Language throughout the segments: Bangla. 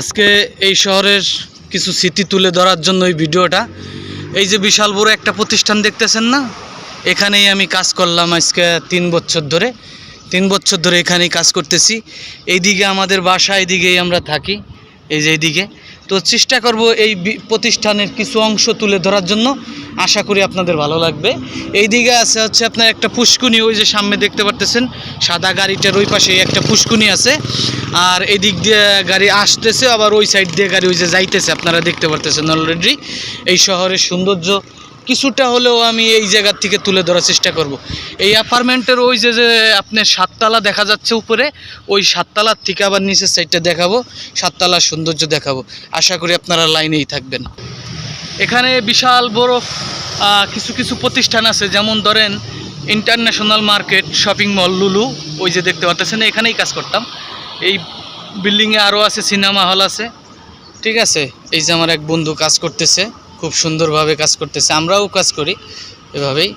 আজকে এই শহরের কিছু স্মৃতি তুলে ধরার জন্য এই ভিডিওটা। এই যে বিশাল বড় একটা প্রতিষ্ঠান দেখতেছেন না? এখানেই আমি কাজ করলাম আজকে তিন বছর ধরে। তিন বছর ধরে এখানেই কাজ করতেছি। এইদিকে আমাদের বাসা, এইদিকেই আমরা থাকি। এই যে এইদিকে। তো চেষ্টা করব এই প্রতিষ্ঠানের কিছু অংশ তুলে ধরার জন্য। আশা করি আপনাদের ভালো লাগবে। এই দিকে আছে হচ্ছে আপনার একটা পুষ্কুনি, ওই যে সামনে দেখতে পারতেছেন, সাদা গাড়িটার ওই পাশে একটা পুষ্কুনি আছে। আর এদিক দিক দিয়ে গাড়ি আসতেছে, আবার ওই সাইড দিয়ে গাড়ি ওই যে যাইতেছে, আপনারা দেখতে পারতেছেন অলরেডি এই শহরের সৌন্দর্য কিছুটা হলেও আমি এই জায়গার থেকে তুলে ধরার চেষ্টা করব। এই অ্যাপার্টমেন্টের ওই যে যে আপনার সাততলা দেখা যাচ্ছে উপরে, ওই সাততলার থেকে আবার নিচের সাইডটা দেখাবো, সাততলার সৌন্দর্য দেখাবো। আশা করি আপনারা লাইনেই থাকবেন। এখানে বিশাল বড় কিছু কিছু প্রতিষ্ঠান আছে। যেমন ধরেন ইন্টারন্যাশনাল মার্কেট শপিং মল লুলু ওই যে দেখতে পাচ্ছেন, এখানেই কাজ করতাম। এই বিল্ডিংয়ে আরও আছে সিনেমা হল আছে। ঠিক আছে? এই যে আমার এক বন্ধু কাজ করতেছে। খুব সুন্দরভাবে কাজ করতেছে, আমরাও কাজ করি এভাবেই।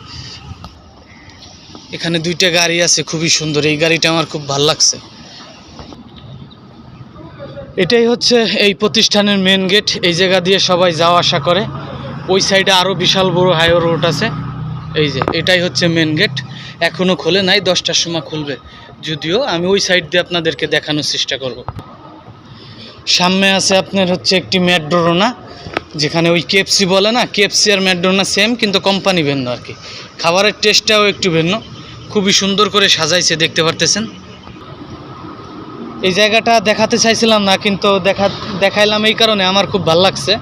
এখানে দুইটা গাড়ি আছে, খুবই সুন্দর, এই গাড়িটা আমার খুব ভালো লাগছে। এটাই হচ্ছে এই প্রতিষ্ঠানের মেন গেট এই জায়গা দিয়ে সবাই যাওয়া আসা করে। ওই সাইডে আরও বিশাল বড় হাইওয়ে রোড আছে, এই যে, এটাই হচ্ছে মেন গেট এখনও খোলে নাই, দশটার সময় খুলবে। যদিও আমি ওই সাইড দিয়ে আপনাদেরকে দেখানোর চেষ্টা করব। সামনে আছে আপনার হচ্ছে একটি ম্যাড্রোনা যেখানে ওই কেএফসি বলে না কেএফসি আর ম্যাড্রোনা সেম কিন্তু কোম্পানি ভিন্ন আর কি। খাবারের টেস্টটাও একটু ভিন্ন। খুবই সুন্দর করে সাজাইছে, দেখতে পারতেছেন? এই জায়গাটা দেখাতে চাইছিলাম না, কিন্তু দেখা, দেখাইলাম এই কারণে আমার খুব ভালো লাগছে।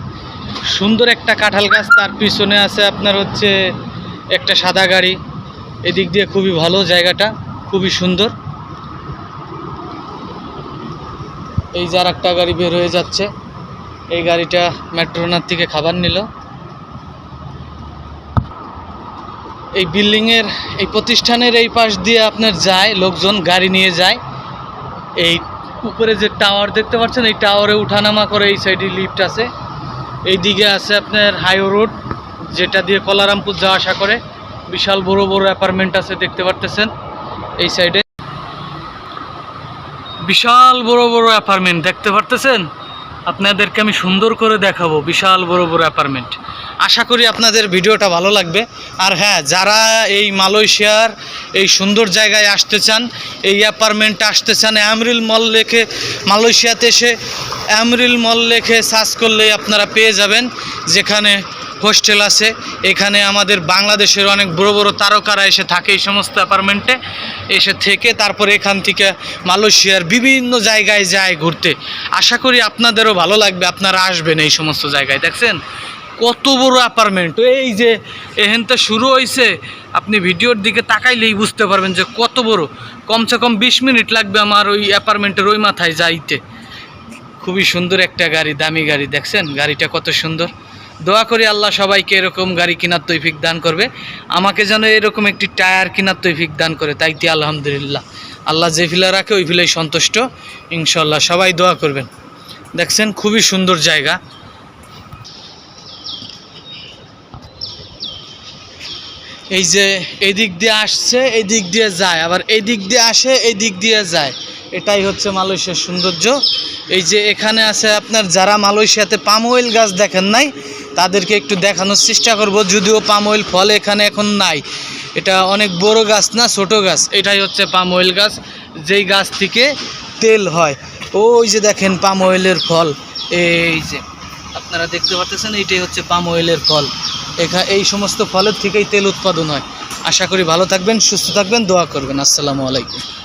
সুন্দর একটা কাঁঠাল গাছ, তার পিছনে আছে আপনার হচ্ছে একটা সাদা গাড়ি। এদিক দিয়ে খুবই ভালো জায়গাটা, খুবই সুন্দর। এই যার একটা গাড়ি বের হয়ে যাচ্ছে। এই গাড়িটা মেট্রোনার থেকে খাবার নিল। এই বিল্ডিংয়ের, এই প্রতিষ্ঠানের এই পাশ দিয়ে আপনার যায়, লোকজন গাড়ি নিয়ে যায়। এই উপরে যে টাওয়ার দেখতে পাচ্ছেন, এই টাওয়ারে উঠানামা করে এই সাইডে লিফট আছে। এই দিকে আছে আপনার হাইও রোড, যেটা দিয়ে কলারামপুর যাওয়া আসা করে। বিশাল বড় বড় অ্যাপার্টমেন্ট আছে দেখতে পারতেছেন এই সাইডে। বিশাল বড় বড় অ্যাপার্টমেন্ট, দেখতে পারতেছেন? আপনাদেরকে আমি সুন্দর করে দেখাবো বিশাল বড় বড় অ্যাপার্টমেন্ট। আশা করি আপনাদের ভিডিওটা ভালো লাগবে। আর হ্যাঁ যারা এই মালয়েশিয়ার এই সুন্দর জায়গায় আসতে চান, এই অ্যাপার্টমেন্টে আসতে চান, অ্যামরিল মল লেখে মালয়েশিয়াতে এসে অ্যামরিল মল লেখে সার্চ করলেই আপনারা পেয়ে যাবেন, যেখানে হোস্টেল আছে। এখানে আমাদের বাংলাদেশের অনেক বড় বড় তারকারা এসে থাকে এই সমস্ত অ্যাপার্টমেন্টে। এসে থেকে তারপরে এখান থেকে মালয়েশিয়ার বিভিন্ন জায়গায় যায় ঘুরতে। আশা করি আপনাদেরও ভালো লাগবে, আপনারা আসবেন এই সমস্ত জায়গায়, দেখছেন? কত বড় অ্যাপার্টমেন্ট। এই যে এহেনটা শুরু হয়েছে আপনি ভিডিওর দিকে তাকাইলেই বুঝতে পারবেন যে কত বড়। কমসে কম বিশ মিনিট লাগবে আমার ওই অ্যাপার্টমেন্টের ওই মাথায় যাইতে। খুবই সুন্দর একটা গাড়ি, দামি গাড়ি, দেখছেন? গাড়িটা কত সুন্দর। দোয়া করি আল্লাহ সবাইকে এরকম গাড়ি কেনার তৈফিক দান করবে। আমাকে যেন এরকম একটি টায়ার কেনার তৈফিক দান করে, তাই তাইতে আলহামদুলিল্লাহ। আল্লাহ যে ফিলা রাখে, ওই ফিলাই সন্তুষ্ট। ইনশাল্লাহ সবাই দোয়া করবেন। দেখছেন, খুবই সুন্দর জায়গা। এই যে এদিক দিয়ে আসছে এই দিক দিয়ে যায়। আবার এই দিক দিয়ে আসে এই দিক দিয়ে যায়। এটাই হচ্ছে মালয়েশিয়ার সৌন্দর্য। এই যে এখানে আছে আপনার যারা মালয়েশিয়াতে পাম অয়েল গাছ দেখেন নাই তাদেরকে একটু দেখানোর চেষ্টা করব, যদিও পাম অয়েল ফল এখানে এখন নাই। এটা অনেক বড় গাছ না, ছোট গাছ? এটাই হচ্ছে পাম অয়েল গাছ, যেই গাছ থেকে তেল হয়। ওই যে দেখেন পাম অয়েলের ফল। এই যে, আপনারা দেখতে পাচ্ছেন এইটাই হচ্ছে পাম অয়েলের ফল। এখা, এই সমস্ত ফলের থেকেই তেল উৎপাদন হয়। আশা করি ভালো থাকবেন, সুস্থ থাকবেন, দোয়া করবেন। আসসালামু আলাইকুম।